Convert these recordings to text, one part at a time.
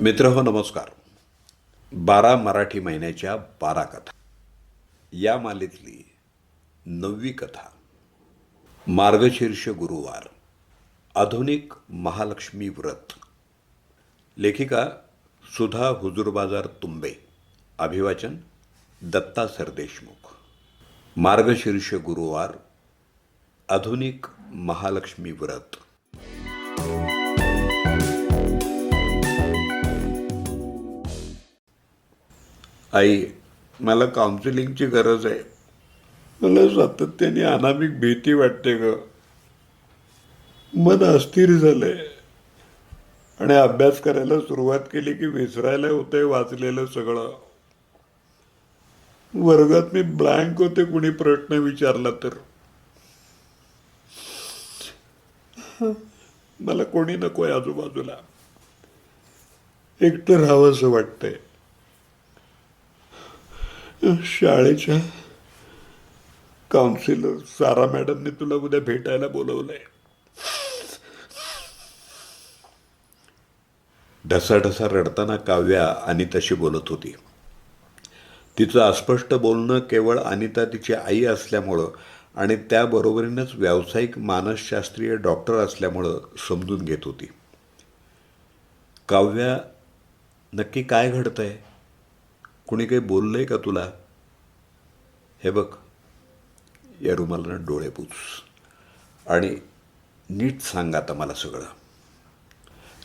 मित्र हो नमस्कार. बारा मराठी महिन्याच्या बारा कथा. या मालेतली नववी कथा. मार्गशीर्ष गुरुवार. आधुनिक महालक्ष्मी व्रत. लेखिका सुधा हुजूरबाजार तुंबे. अभिवाचन दत्ता सरदेशमुख मार्गशीर्ष गुरुवार. आधुनिक महालक्ष्मी व्रत. आई मला काउन्सिलिंगची गरज आहे. मला सातत्याने अनामिक भीती वाटते ग. मन अस्थिर झालंय. आणि अभ्यास करायला सुरुवात केली की विसरायला होतंय वाचलेलं सगळं. वर्गात मी ब्लँक होते कुणी प्रश्न विचारला तर. मला कोणी नकोय आजूबाजूला. एकटं राहावं असं वाटतंय. शाळेच्या काउन्सिलर सारा मॅडमने तुला उद्या भेटायला बोलवलंय. ढसाढसा रडताना काव्या अनिताशी बोलत होती. तिचं अस्पष्ट बोलणं केवळ अनिता तिची आई असल्यामुळं आणि त्याबरोबरीनंच व्यावसायिक मानसशास्त्रीय डॉक्टर असल्यामुळं समजून घेत होती. काव्या नक्की काय घडतंय? कुणी काही बोललं आहे का तुला? हे बघ या रुमालानं डोळे पुस. आणि नीट सांग आता मला सगळं.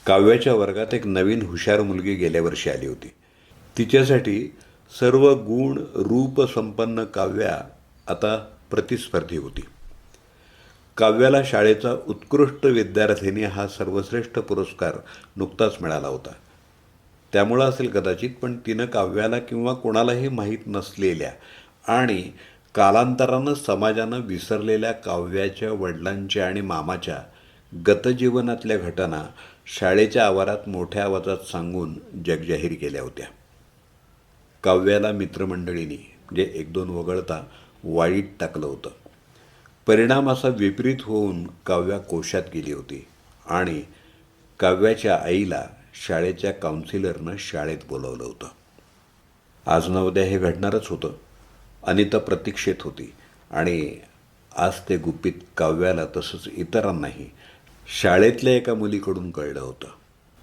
काव्याच्या वर्गात एक नवीन हुशार मुलगी गेल्या वर्षी आली होती. तिच्यासाठी सर्व गुण रूप संपन्न काव्या आता प्रतिस्पर्धी होती. काव्याला शाळेचा उत्कृष्ट विद्यार्थिनी हा सर्वश्रेष्ठ पुरस्कार नुकताच मिळाला होता. त्यामुळं असेल कदाचित पण तिनं काव्याला किंवा कोणालाही माहीत नसलेल्या आणि कालांतरानं समाजानं विसरलेल्या काव्याच्या वडिलांच्या आणि मामाच्या गतजीवनातल्या घटना शाळेच्या आवारात मोठ्या आवाजात सांगून जगजाहीर केल्या होत्या. काव्याला मित्रमंडळींनी म्हणजे एक दोन वगळता वाईट टाकलं होतं. परिणाम असा विपरीत होऊन काव्या कोशात गेली होती आणि काव्याच्या आईला शाळेच्या काउन्सिलरनं शाळेत बोलवलं होतं. आज ना उद्या हे घडणारच होतं. अनिता प्रतीक्षेत होती आणि आज ते गुपित काव्याला तसंच इतरांनाही शाळेतल्या एका मुलीकडून कळलं होतं.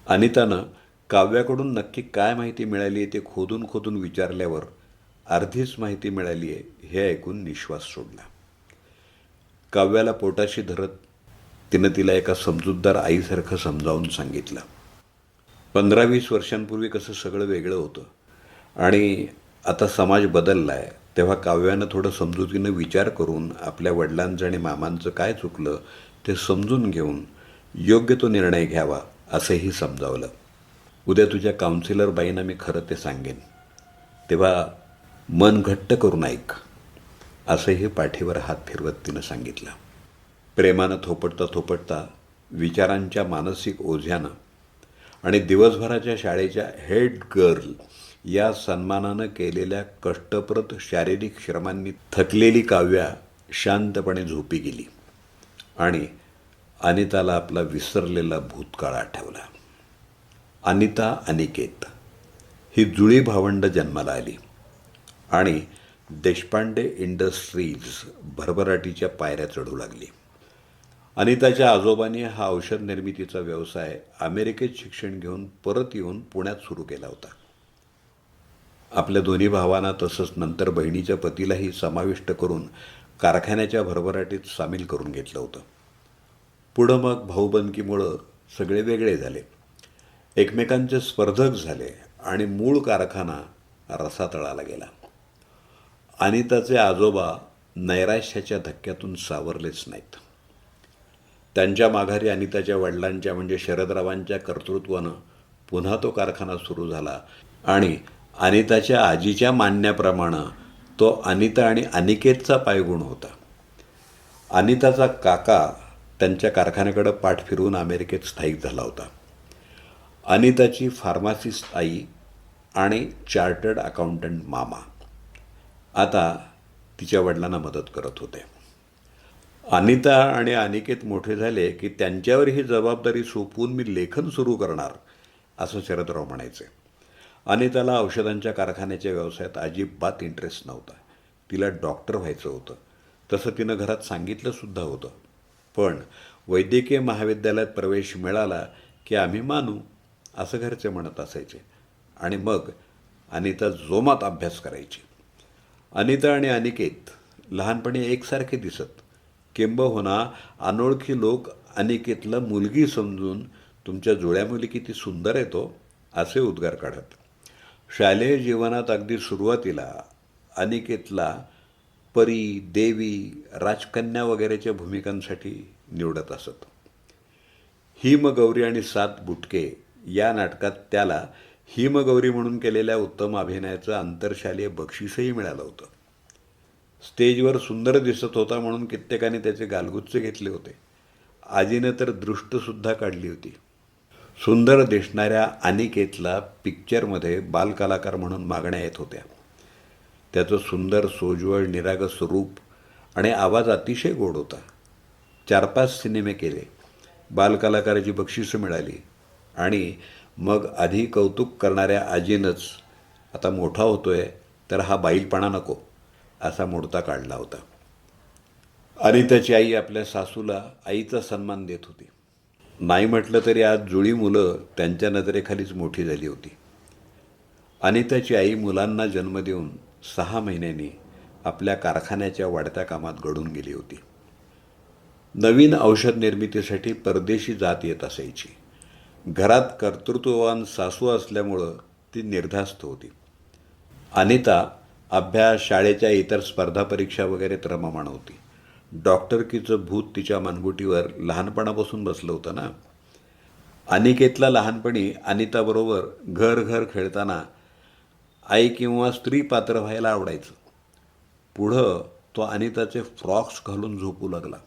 अनितानं काव्याकडून नक्की काय माहिती मिळाली आहे ते खोदून खोदून विचारल्यावर अर्धीच माहिती मिळाली आहे हे ऐकून निश्वास सोडला. काव्याला पोटाशी धरत तिनं तिला एका समजूतदार आईसारखं समजावून सांगितलं. पंधरा वीस वर्षांपूर्वी कसं सगळं वेगळं होतं. आणि आता समाज बदलला आहे तेव्हा काव्यानं थोडं समजुतीनं विचार करून आपल्या वडिलांचं आणि मामांचं काय चुकलं ते समजून घेऊन योग्य तो निर्णय घ्यावा असंही समजावलं. उद्या तुझ्या काउन्सिलर बाईंना मी खरं ते सांगेन. तेव्हा मन घट्ट करून ऐक असंही पाठीवर हात फिरवत तिनं सांगितलं. प्रेमानं थोपटता थोपटता विचारांच्या मानसिक ओझ्यानं आणि दिवसभराच्या शाळेच्या हेड गर्ल या सन्मानानं केलेल्या कष्टप्रद शारीरिक श्रमांनी थकलेली काव्या शांतपणे झोपी गेली. आणि अनिताला आपला विसरलेला भूतकाळ आठवला. अनिता अनिकेत ही जुळी भावंड जन्माला आली. आणि देशपांडे इंडस्ट्रीज भरभराटीच्या पायऱ्या चढू लागली. अनिताच्या आजोबांनी हा औषध निर्मितीचा व्यवसाय अमेरिकेत शिक्षण घेऊन परत येऊन पुण्यात सुरू केला होता. आपल्या दोन्ही भावांना तसंच नंतर बहिणीच्या पतीलाही समाविष्ट करून कारखान्याच्या भरभराटीत सामील करून घेतलं होतं. पुढं मग भाऊबंदकीमुळं सगळे वेगळे झाले. एकमेकांचे स्पर्धक झाले आणि मूळ कारखाना रसातळाला गेला. अनिताचे आजोबा नैराश्याच्या धक्क्यातून सावरलेच नाहीत. त्यांच्या माघारी अनिताच्या वडिलांच्या म्हणजे शरदरावांच्या कर्तृत्वानं पुन्हा तो कारखाना सुरू झाला. आणि अनिताच्या आजीच्या मानण्याप्रमाणे तो अनिता आणि अनिकेतचा पायगुण होता. अनिताचा काका त्यांच्या कारखान्याकडं पाठ फिरवून अमेरिकेत स्थायिक झाला होता. अनिताची फार्मासिस्ट आई आणि चार्टर्ड अकाउंटंट मामा. आता तिच्या वडिलांना मदत करत होते. अनिता आणि अनिकेत मोठे झाले की त्यांच्यावर ही जबाबदारी सोपवून मी लेखन सुरू करणार असं शरदराव म्हणायचे. अनिताला औषधांच्या कारखान्याच्या व्यवसायात अजिबात इंटरेस्ट नव्हता. तिला डॉक्टर व्हायचं होतं. तसं तिनं घरात सांगितलंसुद्धा होतं. पण वैद्यकीय महाविद्यालयात प्रवेश मिळाला की आम्ही मानू असं घरचे म्हणत असायचे. आणि मग अनिता जोमात अभ्यास करायची. अनिता आणि अनिकेत लहानपणी एकसारखे दिसत. किंबहुना अनोळखी लोक अनिकेतलं मुलगी समजून तुमच्या जुळ्या मुली किती सुंदर येतो हो, असे उद्गार काढत. शालेय जीवनात अगदी सुरुवातीला अनिकेतला परी देवी राजकन्या वगैरेच्या भूमिकांसाठी निवडत असत. हिमगौरी आणि सात बुटके या नाटकात त्याला हिमगौरी म्हणून केलेल्या उत्तम अभिनयाचं आंतरशालीय बक्षीसही मिळालं होतं. स्टेजवर सुंदर दिसत होता म्हणून कित्येकाने त्याचे गालगुच्च घेतले होते. आजीनं तर दृष्टसुद्धा काढली होती. सुंदर दिसणाऱ्या अनिकेतला पिक्चरमध्ये बालकलाकार म्हणून मागण्या येत होत्या. त्याचं सुंदर सोज्वळ निरागस रूप आणि आवाज अतिशय गोड होता. चार पाच सिनेमे केले. बालकलाकाराची बक्षिसं मिळाली आणि मग आधी कौतुक करणाऱ्या आजीनंच आता मोठा होतोय तर हा बाईलपणा नको. असा मोडता काढला होता. आणि त्याची आई आपल्या सासूला आईचा सन्मान देत होती. नाही म्हटलं तरी आज जुळी मुलं त्यांच्या नजरेखालीच मोठी झाली होती. अनिताची आई मुलांना जन्म देऊन सहा महिन्यांनी आपल्या कारखान्याच्या वाढत्या कामात घडून गेली होती. नवीन औषध निर्मितीसाठी परदेशी जात येत असायची. घरात कर्तृत्ववान सासू असल्यामुळं ती निर्धास्त होती. अनिता अभ्यास शाळेच्या इतर स्पर्धा परीक्षा वगैरे रममाण होती. डॉक्टरकीचं भूत तिच्या मानगुटीवर लहानपणापासून बसलं होतं ना? अनिकेतला लहानपणी अनिताबरोबर घर घर खेळताना आई किंवा स्त्री पात्र व्हायला आवडायचं. पुढं तो अनिताचे फ्रॉक्स घालून झोपू लागला.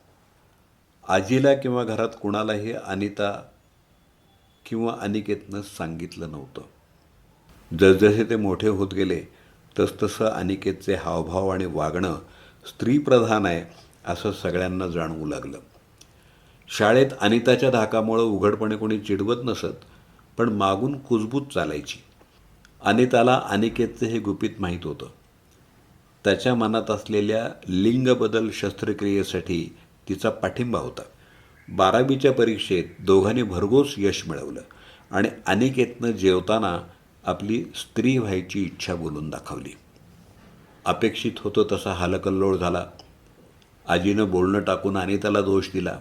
आजीला किंवा घरात कुणालाही अनिता किंवा अनिकेतनं सांगितलं नव्हतं. जसजसे ते मोठे होत गेले तसतसं अनिकेतचे हावभाव आणि वागणं स्त्रीप्रधान आहे असं सगळ्यांना जाणवू लागलं. शाळेत अनिताच्या धाकामुळं उघडपणे कोणी चिडवत नसत पण मागून कुजबूज चालायची. अनिताला अनिकेतचे हे गुपित माहीत होतं. त्याच्या मनात असलेल्या लिंगबदल शस्त्रक्रियेसाठी तिचा पाठिंबा होता. बारावीच्या परीक्षेत दोघांनी भरघोस यश मिळवलं आणि अनिकेतनं जेवताना आपली स्त्री व्हायची इच्छा बोलून दाखवली. अपेक्षित होतो तसा हालकल्लोळ झाला. आजीनं बोलणं टाकून अनिताला दोष दिला.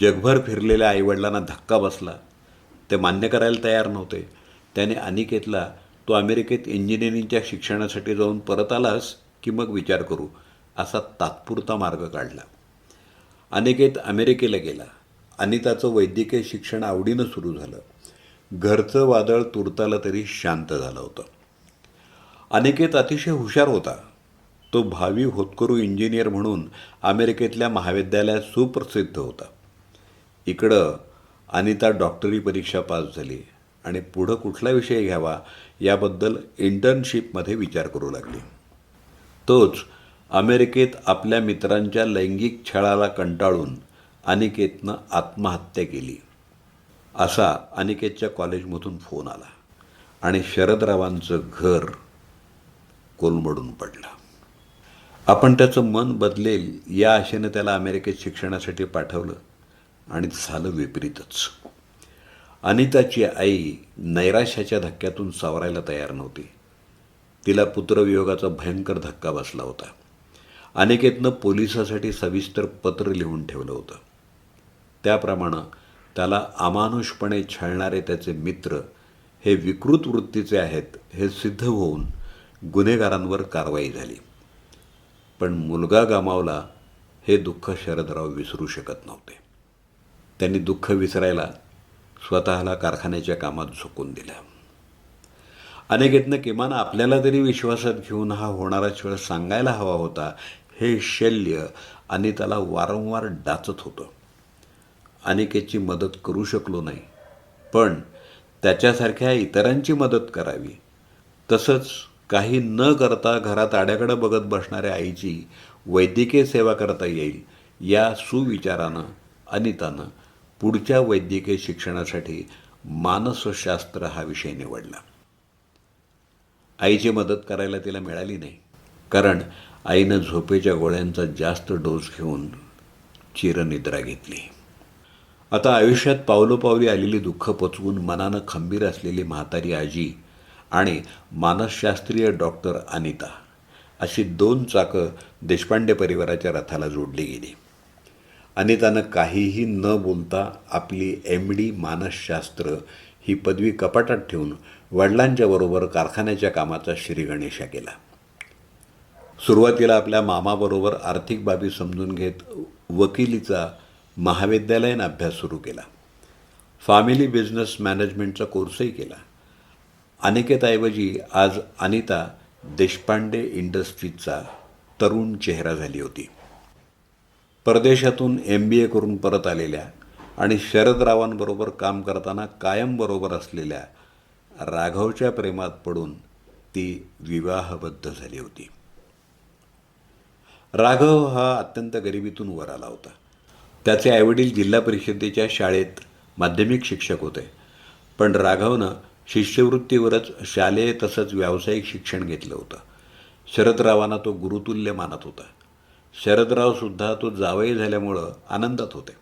जगभर फिरलेल्या आईवडिलांना धक्का बसला. ते मान्य करायला तयार नव्हते. त्याने अनिकेतला तो अमेरिकेत इंजिनिअरिंगच्या शिक्षणासाठी जाऊन परत आलास की मग विचार करू? असा तात्पुरता मार्ग काढला. अनिकेत अमेरिकेला गेला. अनिताचं वैद्यकीय शिक्षण आवडीनं सुरू झालं. घरचं वादळ तुरताला तरी शांत झालं होतं. अनिकेत अतिशय हुशार होता. तो भावी होतकरू इंजिनियर म्हणून अमेरिकेतल्या महाविद्यालयात सुप्रसिद्ध होता. इकडं अनिता डॉक्टरी परीक्षा पास झाली आणि पुढं कुठला विषय घ्यावा याबद्दल इंटर्नशिपमध्ये विचार करू लागली. तोच अमेरिकेत आपल्या मित्रांच्या लैंगिक छळाला कंटाळून अनिकेतनं आत्महत्या केली. असा अनिकेतच्या कॉलेजमधून फोन आला आणि शरदरावांचं घर कोलमडून पडलं. आपण त्याचं मन बदलेल या आशेनं त्याला अमेरिकेत शिक्षणासाठी पाठवलं आणि झालं विपरीतच. अनिताची आई नैराश्याच्या धक्क्यातून सावरायला तयार नव्हती. तिला पुत्रवियोगाचा भयंकर धक्का बसला होता. अनिकेतनं पोलिसासाठी सविस्तर पत्र लिहून ठेवलं होतं. त्याप्रमाणे त्याला अमानुषपणे छळणारे त्याचे मित्र हे विकृत वृत्तीचे आहेत हे सिद्ध होऊन गुन्हेगारांवर कारवाई झाली. पण मुलगा गमावला हे दुःख शरदराव विसरू शकत नव्हते. त्यांनी दुःख विसरायला स्वतःला कारखान्याच्या कामात झोकून दिलं. अनेकेतनं किमान आपल्याला तरी विश्वासात घेऊन हा होणारा छळ सांगायला हवा होता हे शल्य अनिताला वारंवार डाचत होतं. अनिकेतची मदत करू शकलो नाही. पण त्याच्यासारख्या इतरांची मदत करावी. तसंच काही न करता घरात आड्याकडं बघत बसणाऱ्या आईची वैद्यकीय सेवा करता येईल या सुविचारानं अनितानं पुढच्या वैद्यकीय शिक्षणासाठी मानसशास्त्र हा विषय निवडला. आईची मदत करायला तिला मिळाली नाही. कारण आईनं झोपेच्या गोळ्यांचा जास्त डोस घेऊन चिरनिद्रा घेतली. आता आयुष्यात पावलोपावली आलेली दुःख पचवून मनानं खंबीर असलेली म्हातारी आजी आणि मानसशास्त्रीय डॉक्टर अनिता अशी दोन चाकं देशपांडे परिवाराच्या रथाला जोडली गेली. अनितानं काहीही न बोलता आपली एम डी मानसशास्त्र ही पदवी कपाटात ठेवून वडिलांच्या बरोबर कारखान्याच्या कामाचा श्रीगणेशा केला. सुरुवातीला आपल्या मामाबरोबर आर्थिक बाबी समजून घेत वकिलीचा महाविद्यालयीन अभ्यास सुरू केला. फॅमिली बिझनेस मॅनेजमेंटचा कोर्सही केला. अनिकेताऐवजी आज अनिता देशपांडे इंडस्ट्रीजचा तरुण चेहरा झाली होती. परदेशातून एम बी ए करून परत आलेल्या आणि शरदरावांबरोबर काम करताना कायम बरोबर असलेल्या राघवच्या प्रेमात पडून ती विवाहबद्ध झाली होती. राघव हा अत्यंत गरिबीतून वर आला होता. त्याचे आईवडील जिल्हा परिषदेच्या शाळेत माध्यमिक शिक्षक होते. पण राघवनं शिष्यवृत्तीवरच शालेय तसंच व्यावसायिक शिक्षण घेतलं होतं. शरदरावांना तो गुरुतुल्य मानत होता. शरदरावसुद्धा तो जावई झाल्यामुळं आनंदात होते.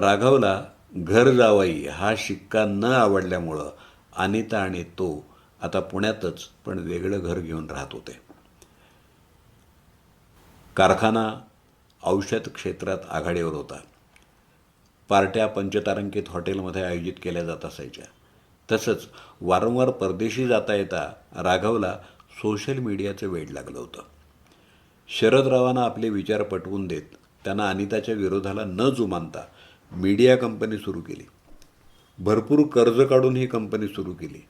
राघवला घर जावई हा शिक्का न आवडल्यामुळं अनिता आणि तो आता पुण्यातच पण वेगळं घर घेऊन राहत होते. कारखाना औषध क्षेत्रात आघाडीवर होता. पार्ट्या पंचतारांकित हॉटेलमध्ये आयोजित केल्या जात असायच्या. तसंच वारंवार परदेशी जाता येता राघवला सोशल मीडियाचं वेड लागलं होतं. शरदरावांना आपले विचार पटवून देत त्यांना अनिताच्या विरोधाला न जुमानता मीडिया कंपनी सुरू केली. भरपूर कर्ज काढून ही कंपनी सुरू केली.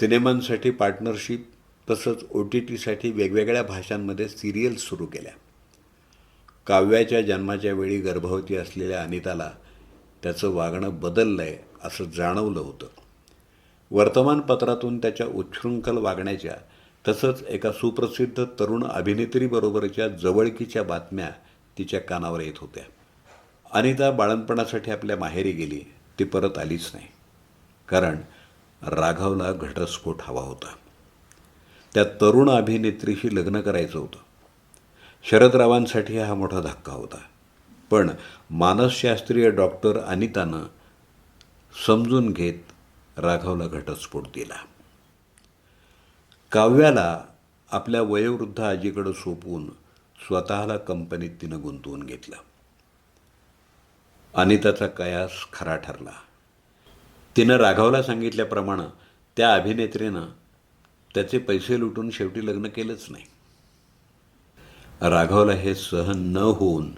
सिनेमांसाठी पार्टनरशिप तसंच ओ टी टीसाठी वेगवेगळ्या भाषांमध्ये सिरियल्स सुरू केल्या. काव्याच्या जन्माच्या वेळी गर्भवती असलेल्या अनिताला त्याचं वागणं बदललं आहे असं जाणवलं होतं. वर्तमानपत्रातून त्याच्या उच्छृंखल वागण्याच्या तसंच एका सुप्रसिद्ध तरुण अभिनेत्रीबरोबरच्या जवळकीच्या बातम्या तिच्या कानावर येत होत्या. अनिता बाळणपणासाठी आपल्या माहेरी गेली ती परत आलीच नाही. कारण राघवला घटस्फोट हवा होता. त्या तरुण अभिनेत्रीशी लग्न करायचं होतं. शरदरावांसाठी हा मोठा धक्का होता. पण मानसशास्त्रीय डॉक्टर अनितानं समजून घेत राघवला घटस्फोट दिला. काव्याला आपल्या वयोवृद्ध आजीकडं सोपवून स्वतःला कंपनीत तिनं गुंतवून घेतलं. अनिताचा कयास खरा ठरला. तिनं राघवला सांगितल्याप्रमाणे त्या अभिनेत्रीनं त्याचे पैसे लुटून शेवटी लग्न केलंच नाही. राघवला हे सहन न होऊन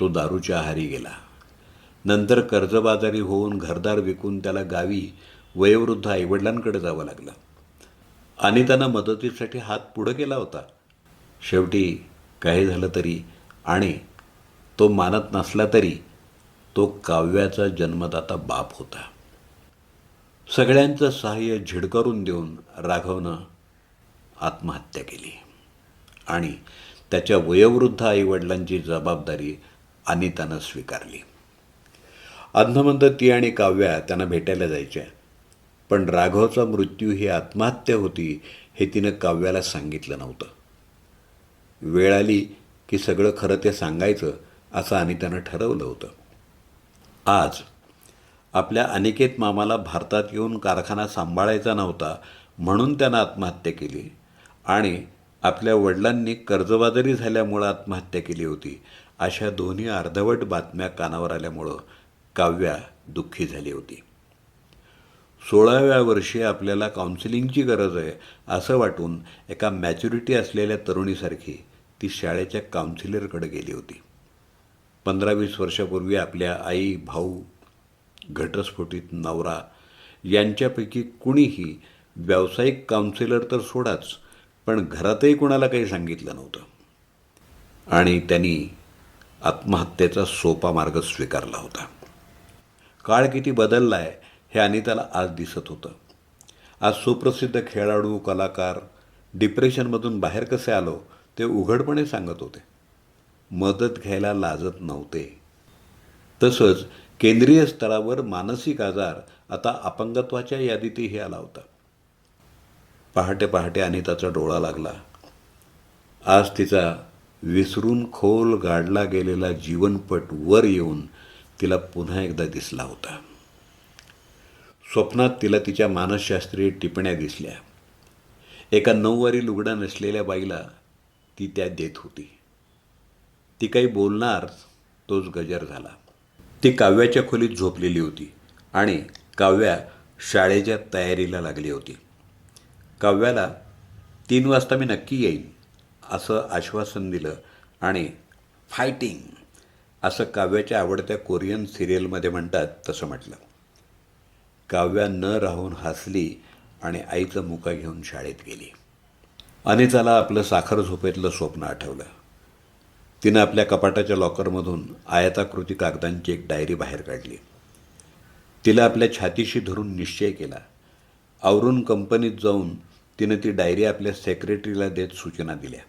तो दारूच्या आहारी गेला. नंतर कर्जबाजारी होऊन घरदार विकून त्याला गावी वयोवृद्ध आईवडिलांकडे जावं लागलं. आणि त्यांना मदतीसाठी हात पुढं केला होता. शेवटी काही झालं तरी आणि तो मानत नसला तरी तो काव्याचा जन्मदाता बाप होता. सगळ्यांचं सहाय्य झिडकारून देऊन राघवनं आत्महत्या केली. आणि त्याच्या वयोवृद्ध आईवडिलांची जबाबदारी अनितानं स्वीकारली. अंधमंद ती आणि काव्या त्यांना भेटायला जायच्या. पण राघवचा मृत्यू ही आत्महत्या होती हे तिनं काव्याला सांगितलं नव्हतं. वेळ आली की सगळं खरं ते सांगायचं असं अनितानं ठरवलं होतं. आज आपल्या अनिकेत मामाला भारतात येऊन कारखाना सांभाळायचा नव्हता म्हणून त्यानं आत्महत्या केली आणि आपल्या वडिलांनी कर्जबाजारी झाल्यामुळं आत्महत्या केली होती. अशा दोन्ही अर्धवट बातम्या कानावर आल्यामुळं काव्या दुःखी झाली होती. सोळाव्या वर्षी आपल्याला काउन्सिलिंगची गरज आहे असं वाटून एका मॅच्युरिटी असलेल्या तरुणीसारखी ती शाळेच्या काउन्सिलरकडे गेली होती. पंधरा वीस वर्षापूर्वी आपल्या आई भाऊ घटस्फोटीत नवरा यांच्यापैकी कुणीही व्यावसायिक काउन्सिलर तर सोडाच पण घरातही कुणाला काही सांगितलं नव्हतं. आणि त्यांनी आत्महत्येचा सोपा मार्ग स्वीकारला होता. काळ किती बदलला आहे हे अनिताला आज दिसत होतं. आज सुप्रसिद्ध खेळाडू कलाकार डिप्रेशनमधून बाहेर कसे आलो ते उघडपणे सांगत होते. मदत घ्यायला लाजत नव्हते. तसंच केंद्रीय स्तरावर मानसिक आजार आता अपंगत्वाच्या यादीतही आला होता. पहाटे पहाटे अनिताचा डोळा लागला. आज तिचा विसरून खोल गाडला गेलेला जीवनपट वर येऊन तिला पुन्हा एकदा दिसला होता. स्वप्नात तिला तिच्या मानसशास्त्रीय टिपण्या दिसल्या. एका नऊवारी लुगडा नसलेल्या बाईला ती त्या देत होती. ती काही बोलणार तोच गजर झाला. ती काव्याच्या खोलीत झोपलेली होती आणि काव्या शाळेच्या तयारीला लागली होती. काव्याला तीन वाजता मी नक्की येईन असं आश्वासन दिलं. आणि फायटिंग असं काव्याच्या आवडत्या कोरियन सिरियलमध्ये म्हणतात तसं म्हटलं. काव्या न राहून हसली आणि आईचं मुका घेऊन शाळेत गेली. अनिताला आपलं साखर झोपेतलं स्वप्न आठवलं. तिनं आपल्या कपाटाच्या लॉकरमधून आयताकृती कागदांची एक डायरी बाहेर काढली. तिला आपल्या छातीशी धरून निश्चय केला. आवरून कंपनीत जाऊन तिनं ती डायरी आपल्या सेक्रेटरीला देत सूचना दिल्या.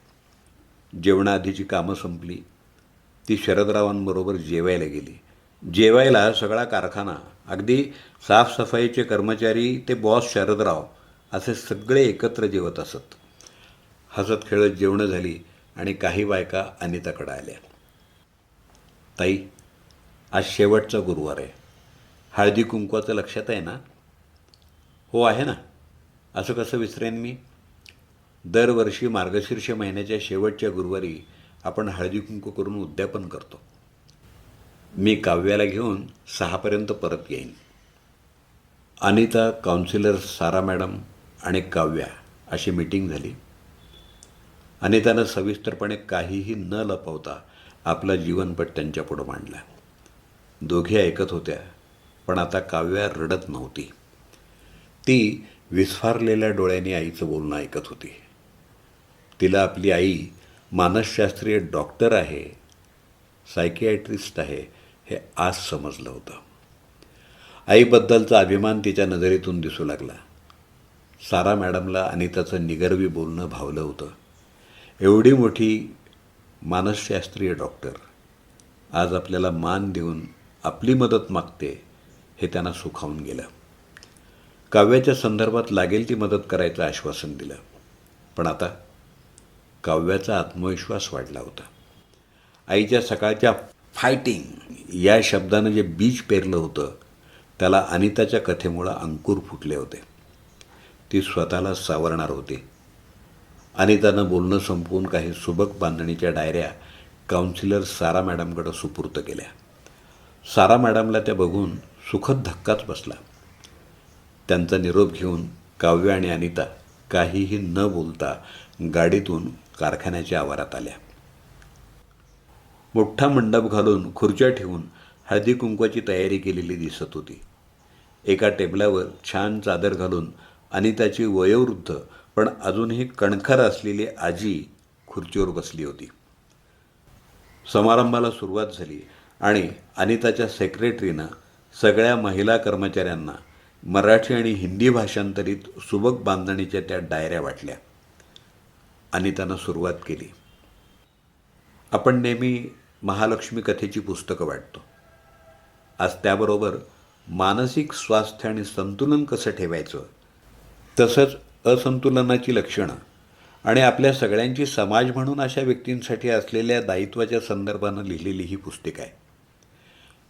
जेवणाआधीची कामं संपली. ती शरदरावांबरोबर जेवायला गेली. जेवायला सगळा कारखाना अगदी साफसफाईचे कर्मचारी ते बॉस शरदराव असे सगळे एकत्र जेवत असत. हसत खेळत जेवणं झाली आणि काही बायका अनिताकडं आल्या. ताई आज शेवटचा गुरुवार आहे. हळदी कुंकवाचं लक्षात आहे ना? हो आहे ना. असं कसं विसरेन मी? दरवर्षी मार्गशीर्ष महिन्याच्या शेवटच्या गुरुवारी आपण हळदीकुंकू करून उद्यापन करतो. मी काव्याला घेऊन सहापर्यंत परत येईन. अनिता काउन्सिलर सारा मॅडम आणि काव्या अशी मीटिंग झाली. अनितानं सविस्तरपणे काहीही न लपवता आपला जीवनपट त्यांच्यापुढं मांडला. दोघे ऐकत होत्या पण आता काव्या रडत नव्हती. ती विस्फारलेल्या डोळ्यांनी आईचं बोलणं ऐकत होती. तिला आपली आई मानसशास्त्रीय डॉक्टर आहे सायकियाट्रिस्ट आहे हे आज समजलं होतं. आईबद्दलचा अभिमान तिच्या नजरेतून दिसू लागला. सारा मॅडमला अनिताचं निगर्वी बोलणं भावलं होतं. एवढी मोठी मानसशास्त्रीय डॉक्टर आज आपल्याला मान देऊन आपली मदत मागते हे त्यांना सुखावून गेलं. काव्याच्या संदर्भात लागेल ती मदत करायचं आश्वासन दिलं. पण आता काव्याचा आत्मविश्वास वाढला होता. आईच्या सकाळच्या फायटिंग या शब्दानं जे बीज पेरलं होतं त्याला अनिताच्या कथेमुळं अंकुर फुटले होते. ती स्वतःला सावरणार होती. अनितानं बोलणं संपवून काही सुबक बांधणीच्या डायऱ्या काउन्सिलर सारा मॅडमकडं सुपूर्त केल्या. सारा मॅडमला त्या बघून सुखद धक्काच बसला. त्यांचा निरोप घेऊन काव्य आणि अनिता काहीही न बोलता गाडीतून कारखान्याच्या आवारात आल्या. मोठा मंडप घालून खुर्च्या ठेवून हळदी कुंकवाची तयारी केलेली दिसत होती. एका टेबलावर छान चादर घालून अनिताची वयोवृद्ध पण अजूनही कणखर असलेली आजी खुर्चीवर बसली होती. समारंभाला सुरुवात झाली आणि अनिताच्या सेक्रेटरीनं सगळ्या महिला कर्मचाऱ्यांना मराठी आणि हिंदी भाषांतरित सुबक बांधणीच्या त्या डायऱ्या वाटल्या. अनितानं सुरुवात केली. आपण नेहमी महालक्ष्मी कथेची पुस्तकं वाटतो. आज त्याबरोबर मानसिक स्वास्थ्य आणि संतुलन कसं ठेवायचं? तसंच असंतुलनाची लक्षणं आणि आपल्या सगळ्यांची समाज म्हणून अशा व्यक्तींसाठी असलेल्या दायित्वाच्या संदर्भानं लिहिलेली ही पुस्तिका आहे.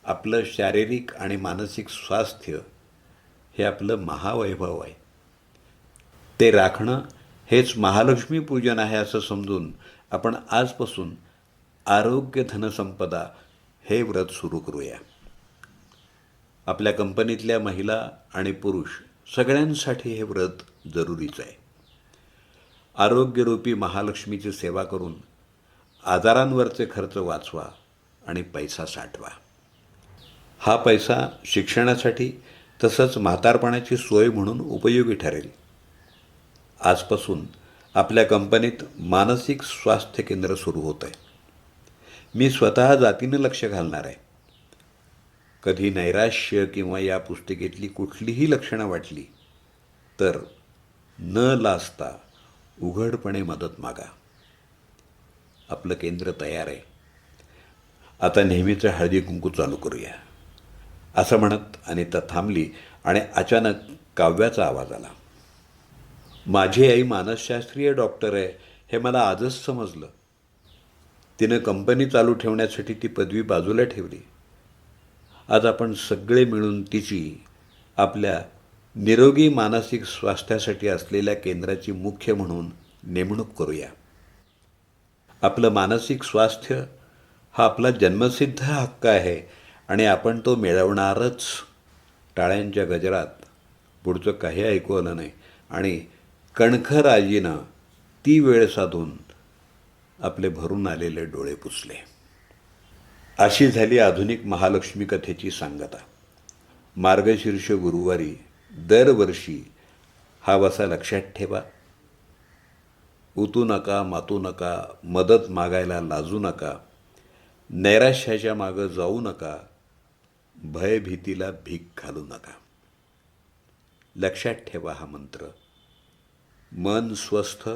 आपलं शारीरिक आणि मानसिक स्वास्थ्य हे आपलं महावैभव आहे. ते राखणं हेच महालक्ष्मी पूजन आहे असं समजून आपण आजपासून आरोग्य धनसंपदा हे व्रत सुरू करूया. आपल्या कंपनीतल्या महिला आणि पुरुष सगळ्यांसाठी हे व्रत जरुरीचं आहे. आरोग्यरूपी महालक्ष्मीची सेवा करून आजारांवरचे खर्च वाचवा आणि पैसा साठवा. हा पैसा शिक्षणासाठी तसंच म्हातारपणाची सोय म्हणून उपयोगी ठरेल. आजपासून आपल्या कंपनीत मानसिक स्वास्थ्य केंद्र सुरू होत आहे मी स्वतः जातीनं लक्ष घालणार आहे. कधी नैराश्य किंवा या पुस्तिकेतली कुठलीही लक्षणं वाटली तर न लाजता उघडपणे मदत मागा. आपलं केंद्र तयार आहे. आता नेहमीचं हळदी कुंकू चालू करूया. असं म्हणत अनिता थांबली आणि अचानक काव्याचा आवाज आला. माझी आई मानसशास्त्रीय डॉक्टर आहे हे मला आजच समजलं. तिनं कंपनी चालू ठेवण्यासाठी ती पदवी बाजूला ठेवली. आज आपण सगळे मिळून तिची आपल्या निरोगी मानसिक स्वास्थ्यासाठी असलेल्या केंद्राची मुख्य म्हणून नेमणूक करूया. आपलं मानसिक स्वास्थ्य हा आपला जन्मसिद्ध हक्क आहे आणि आपण तो मिळवणारच. टाळ्यांच्या गजरात पुढचं काही ऐकू आलं नाही. आणि कणखर आजीनं ती वेळ साधून आपले भरून आलेले डोळे पुसले. अशी झाली आधुनिक महालक्ष्मी कथेची सांगता. मार्गशीर्ष गुरुवारी दरवर्षी हा वसा लक्षात ठेवा. उतू नका मातू नका मदत मागायला लाजू नका. नैराश्याच्या मागं जाऊ नका. भयभीतीला भीक घालू नका. लक्षात ठेवा हा मंत्र. मन स्वस्थ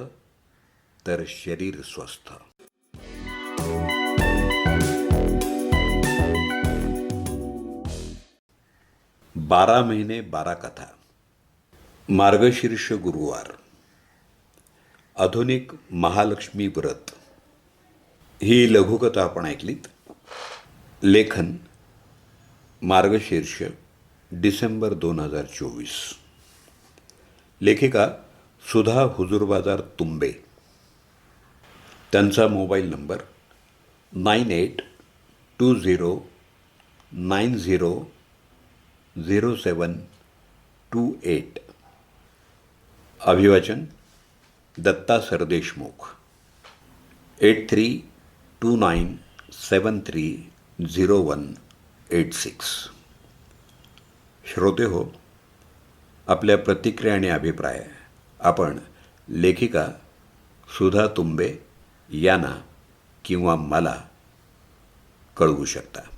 तर शरीर स्वस्थ. बारा महिने बारा कथा. मार्गशीर्ष गुरुवार. आधुनिक महालक्ष्मी व्रत. ही लघुकथा आपण ऐकलीत. लेखन मार्गशीर्ष डिसेंबर दोन हजार चोवीस. लेखिका सुधा हुजूरबाजार तुंबे. त्यांचा mobile number nine eight two zero nine zero zero seven two eight. अभिवाचन Datta Sardeshmukh. Eight three two nine seven three zero one. Eight six. श्रोते हो आपल्या प्रतिक्रिया आणि अभिप्राय. आपण लेखिका सुधा तुंबे यांना किंवा मला कळवू शकता.